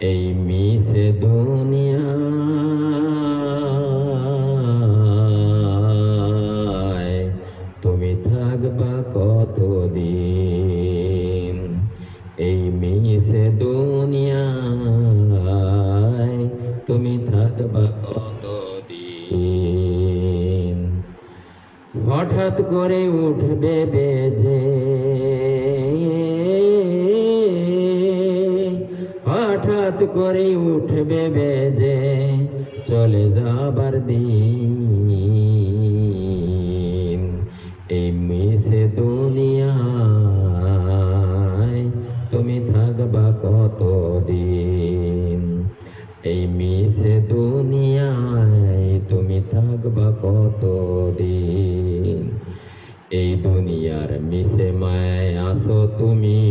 এই মিশে দুনিয়ায় তুমি থাকবা কতদিন? এই মিশে দুনিয়ায় তুমি থাকবা কতদিন? হঠাৎ করে উঠবে বেজে হঠাৎ করে উঠবে বেজে, চলে যাবার দিন। এই মিশে দুনিয়ায় তুমি থাকবা কতদিন? এই মিশে দুনিয়ায় তুমি থাকবা কতদিন? এই দুনিয়ার মিশে মায় আসো তুমি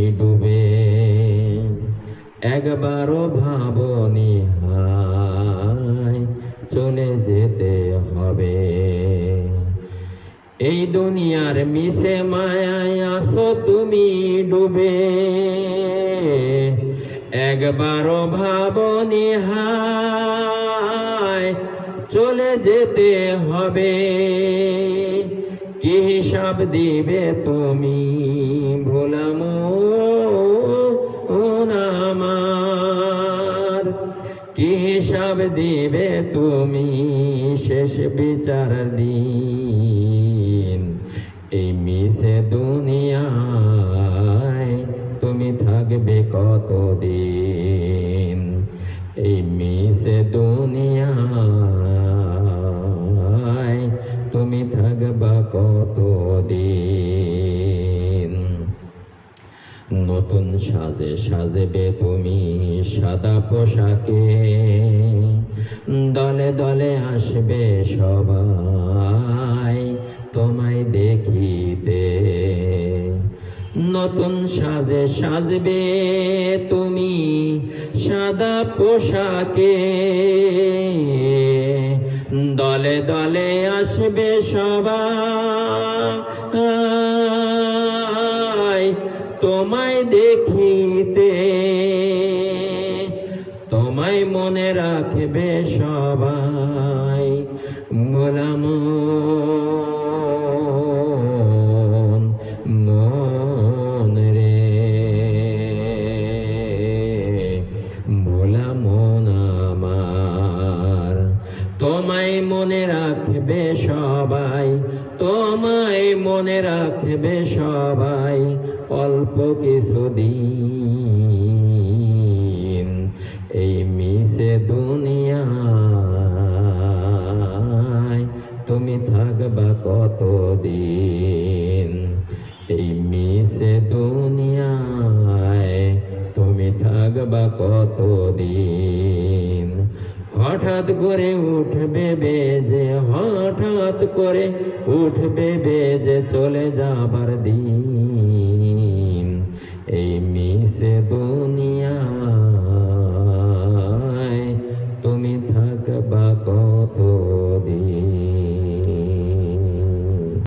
একবারও ভাবনি হায়, চলে যেতে হবে। এই দুনিয়ার মিশে মায়ায় আসো তুমি ডুবে। একবারও ভাবনি হায়, চলে যেতে হবে। কি হিসাব দিবে তুমি ভোলাম হিসাব দিবে তুমি শেষ বিচার দিন। এই মিশে দুনিয়ায় তুমি থাকবে কতদিন? এই মিশে দুনিয়ায় নতুন সাজে সাজবে তুমি সাদা পোশাকে। দলে দলে আসবে সবাই তোমায় দেখিতে। নতুন সাজে সাজবে তুমি সাদা পোশাকে। দলে দলে আসবে সবাই তোমায় দেখিতে তোমায় মনে রাখবে সবাই। মোলাম রাখবে সবাই তোমায় মনে রাখবে সবাই অল্প কিছুদিন। এই মিশে দুনিয়ায় হঠাৎ করে উঠবে বেজে হঠাৎ করে উঠবে বেজে চলে যাবার দিন। এই মিশে দুনিয়া